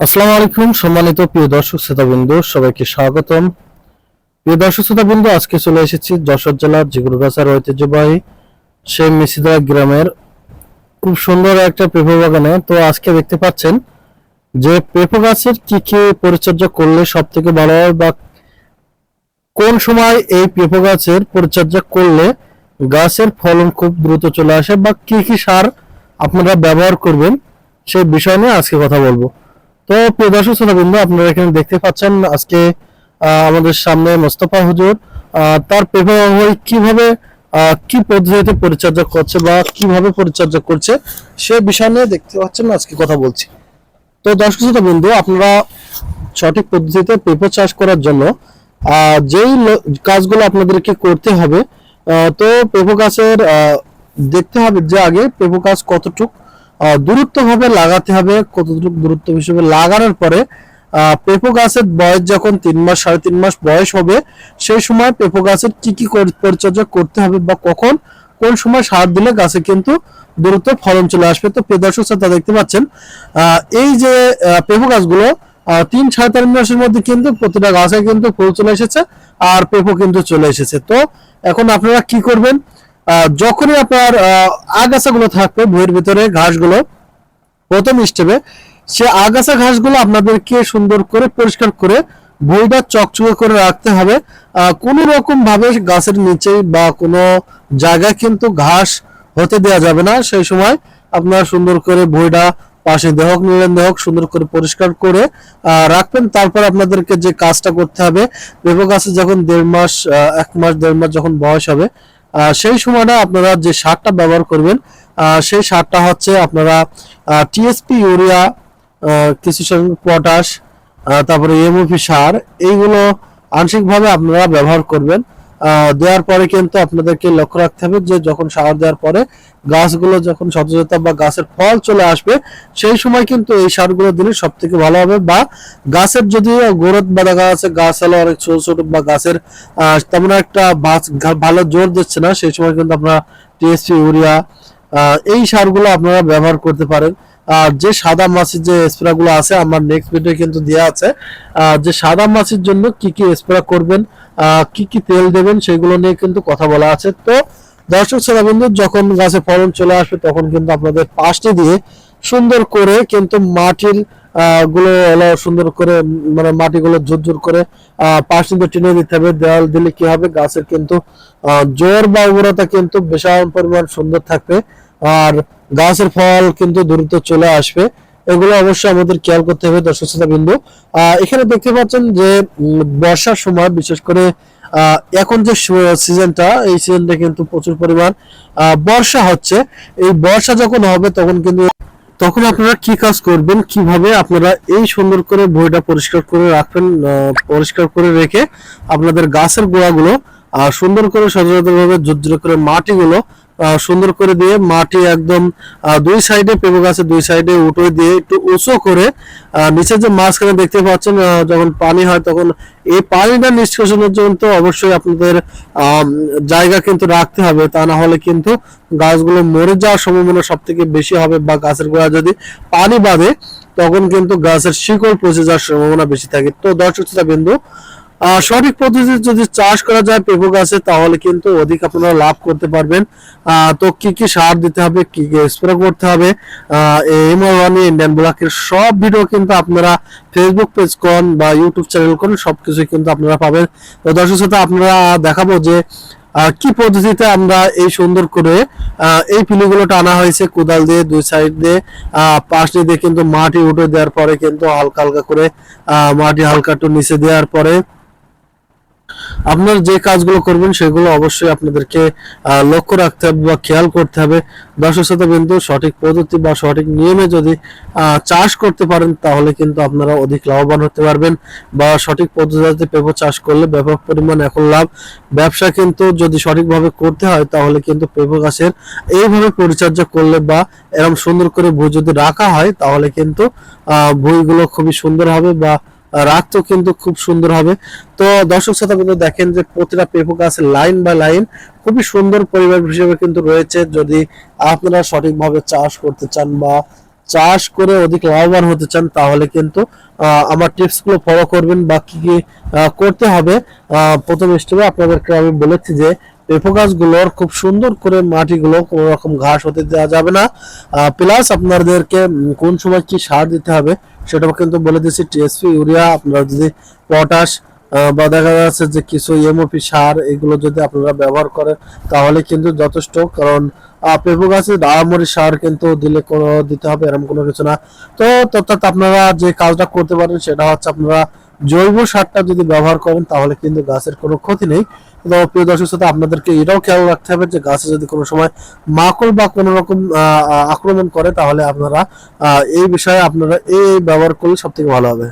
আসসালামু আলাইকুম, সম্মানিত প্রিয় দর্শক শ্রোতাবৃন্দ, সবাইকে স্বাগতম। প্রিয় দর্শক শ্রোতাবৃন্দ, আজকে চলে এসেছি যশোর জেলার জিগুরগাছার ঐতিহ্যবাহী সেই মিসিদা গ্রামের খুব সুন্দর একটা পেঁপো বাগানে। তো আজকে দেখতে পাচ্ছেন যে পেঁপো গাছের কি কি পরিচর্যা করলে সব থেকে ভালো হয় বা কোন সময় এই পেঁপো গাছের পরিচর্যা করলে গাছের ফলন খুব দ্রুত চলে আসে বা কি কি সার আপনারা ব্যবহার করবেন সেই বিষয় নিয়ে আজকে কথা বলব। তো প্রিয় দর্শক শ্রোতাবৃন্দ আপনারা এখানে দেখতে পাচ্ছেন আজকে আমাদের সামনে মোস্তফা হুজুর। তার পেপার কীভাবে কি পদ্ধতিতে পরিচর্যা করছে বা কীভাবে পরিচর্যা করছে, সে বিষয় নিয়ে দেখতে পাচ্ছেন, আজকে কথা বলছি। তো দর্শক শ্রোতাবৃন্দ আপনারা সঠিক পদ্ধতিতে পেঁপে চাষ করার জন্য যেই কাজগুলো আপনাদেরকে করতে হবে তো পেঁপো গাছের দেখতে হবে যে আগে পেঁপো গাছ কতটুক দূরত্ব ভাবে লাগাতে হবে। কতটুকু দূরত্ব হিসেবে লাগানোর পরে পেঁপো গাছের বয়স যখন তিন মাস, সাড়ে তিন মাস বয়স হবে, সেই সময় পেঁপো গাছের কি কি পরিচর্যা করতে হবে বা কখন, কোন সময় সার দিলে গাছে কিন্তু দ্রুত ফলন চলে আসবে। তো প্রিয় দর্শক শ্রোতা, দেখতে পাচ্ছেন এই যে পেঁপো গাছগুলো তিন সাড়ে তিন মাসের মধ্যে কিন্তু প্রতিটা গাছে কিন্তু ফুল চলে এসেছে, আর পেঁপো কিন্তু চলে এসেছে। তো এখন আপনারা কি করবেন? যখনই আপনার আগাছাগুলো থাকবে বইয়ের ভিতরে ঘাসগুলো, প্রথম স্টেপে সে আগাছা ঘাসগুলো আপনাদেরকে সুন্দর করে পরিষ্কার করে বইটা চকচকে করে রাখতে হবে। কোনো রকম ভাবে গাছের নিচে বা কোনো জায়গায় কিন্তু ঘাস হতে দেওয়া যাবে না। সেই সময় আপনার সুন্দর করে বইটা পাশে দেহক নিলেন দেহক সুন্দর করে পরিষ্কার করে রাখবেন। তারপর আপনাদেরকে যে কাজটা করতে হবে পেঁপো গাছে যখন দেড় মাস এক মাস, দেড় মাস যখন বয়স হবে সেই সময়টা আপনারা যে সারটা ব্যবহার করবেন সেই সারটা হচ্ছে আপনারা টিএসপি ইউরিয়া কিছু পটাশ তারপরে এমওপি সার, এইগুলো আংশিকভাবে আপনারা ব্যবহার করবেন। দেওয়ার পরে কিন্তু আপনাদেরকে লক্ষ্য রাখতে হবে যে যখন সার দেওয়ার পরে গাছগুলো যখন সতেজতা বা গাছের ফল চলে আসবে, সেই সময় কিন্তু এই সারগুলো দিলে সব থেকে ভালো হবে। বা গাছের যদি গোরত বাঁধা গাছ আছে, গাছ হলো অনেক ছোট ছোট বা গাছের তেমন একটা ভালো জোর দিচ্ছে না, সেই সময় কিন্তু আপনারা টিএসপি, ইউরিয়া এই সারগুলো আপনারা ব্যবহার করতে পারেন। আর যে সাদা মাছির যে স্প্রে গুলো আছে, আমার নেক্সট ভিডিও কিন্তু দেওয়া আছে। যে সাদা মাছির জন্য কি কি স্প্রে করবেন কি কি তেল দেবেন সেগুলো নিয়ে কিন্তু কথা বলা আছে। তো দর্শক শ্রোতা বন্ধু যখন গাছে ফলন চলে আসবে তখন কিন্তু আপনাদের পাশটি দিয়ে সুন্দর করে কিন্তু মাটিরগুলো সুন্দর করে মানে মাটিগুলো ঝুরঝুর করে আহ, পাশ দিয়ে টেনে দিতে হবে। দেওয়াল দিলে কি হবে? গাছের কিন্তু জোর বা উর্বরতা কিন্তু বিশাল পরিমাণ সুন্দর থাকবে। আর গাছের ফল কিন্তু দ্রুত চলে আসবে। এগুলো অবশ্যই আমাদের খেয়াল করতে হবে দর্শক শ্রোতা বিন্দু এখানে দেখতে পাচ্ছেন যে বর্ষার সময় বিশেষ করে এখন যে সিজনটা এই সিজনটা কিন্তু প্রচুর পরিমাণ বর্ষা হচ্ছে। এই বর্ষা যখন হবে তখন কিন্তু তখন আপনারা কি কাজ করবেন কীভাবে আপনারা এই সুন্দর করে বইটা পরিষ্কার করে রাখবেন পরিষ্কার করে রেখে আপনাদের গাছের গোড়াগুলো আহ, সুন্দর করে সচেতনভাবে জোর করে মাটিগুলো সুন্দর করে দিয়ে মাটি একদম দুই সাইডে পেঁপে গাছের দুই সাইডে উঠে দিয়ে একটু উঁচু করে আহ, নিচে যে মাঝখানে দেখতে পাচ্ছেন যখন পানি হয় তখন এই পানিটা নিষ্কাশনের জন্য তো অবশ্যই আপনাদের জায়গা কিন্তু রাখতে হবে। তা না হলে কিন্তু গাছগুলো মরে যাওয়ার সম্ভাবনা সব থেকে বেশি হবে বা গাছের গোড়া যদি পানি বাঁধে তখন কিন্তু গাছের শিকড় পচে যাওয়ার সম্ভাবনা বেশি থাকে। তো দর্শক শ্রোতা বিন্দু সঠিক পদ্ধতিতে যদি চাষ করা যায় পেঁপো গাছে, তাহলে কিন্তু অধিক আপনারা লাভ করতে পারবেন। তো কি কি সার দিতে হবে, কি কি স্প্রে করতে হবে এমআরওয়ানি ইন্ডিয়ান ব্লকের সব ভিডিও কিন্তু আপনারা ফেসবুক পেজ কোন বা ইউটিউব চ্যানেল কোন সবকিছু কিন্তু আপনারা পাবেন। তো দর্শক শ্রোতা, আপনারা দেখাবো যে কি পদ্ধতিতে আমরা এই সুন্দর করে এই পিলিগুলো টানা হয়েছে কোদাল দিয়ে, দুই সাইড দিয়ে পাশ দিয়ে কিন্তু মাটি উঠে দেওয়ার পরে কিন্তু হালকা হালকা করে মাটি হালকা একটু নিচে দেওয়ার পরে আপনার যে কাজগুলো করবেন সেগুলো অবশ্যই আপনাদেরকে লক্ষ্য রাখতে হবে বা খেয়াল করতে হবে। দর্শক শ্রোতা বিন্দু সঠিক পদ্ধতি বা সঠিক নিয়মে যদি চাষ করতে পারেন তাহলে কিন্তু আপনারা অধিক লাভবান হতে পারবেন বা সঠিক পদ্ধতিতে পেঁপো চাষ করলে ব্যাপক পরিমাণ এখন লাভ। ব্যবসা কিন্তু যদি সঠিকভাবে করতে হয় তাহলে কিন্তু পেঁপো গাছের এইভাবে পরিচর্যা করলে বা এরকম সুন্দর করে বই যদি রাখা হয় তাহলে কিন্তু আহ, বইগুলো খুবই সুন্দর হবে বা রাখতেও কিন্তু খুব সুন্দর হবে। তো দর্শক শ্রোতা কিন্তু দেখেন যে প্রতিটা পেঁপো গাছের লাইন বাই লাইন খুবই সুন্দর পরিবার হিসেবে কিন্তু রয়েছে। যদি আপনারা সঠিকভাবে চাষ করতে চান বা চাষ করে অধিক লাভবান হতে চান, তাহলে কিন্তু আমার টিপসগুলো ফলো করবেন বা কি কি করতে হবে। প্রথম স্টেপে আপনাদেরকে আমি বলেছি যে পেঁপো গাছগুলোর খুব সুন্দর করে মাটিগুলো কোনো রকম ঘাস হতে দেওয়া যাবে না। প্লাস আপনাদেরকে কোন সময় কি সার দিতে হবে সেটাও কিন্তু বলে দিয়েছি। টিএসপি ইউরিয়া আপনারা যদি পটাশ বা দেখা যাচ্ছে যে কিছু এমওপি সার এগুলো যদি আপনারা ব্যবহার করেন, তাহলে কিন্তু যথেষ্ট। কারণ পেঁপো গাছে ডায়ামরি সার কিন্তু দিলে কোনো দিতে হবে এরকম কোনো কিছু না। তো অর্থাৎ আপনারা যে কাজটা করতে পারেন সেটা হচ্ছে আপনারা জৈব সারটা যদি ব্যবহার করেন, তাহলে কিন্তু গাছের কোনো ক্ষতি নেই। তবে প্রিয় দর্শক শ্রোতা, আপনাদেরকে এটাও খেয়াল রাখতে হবে যে গাছে যদি কোনো সময় মাকড় বা কোনো রকম আক্রমণ করে, তাহলে আপনারা এই বিষয়ে আপনারা এই ব্যবহার করলে সব থেকে ভালো হবে।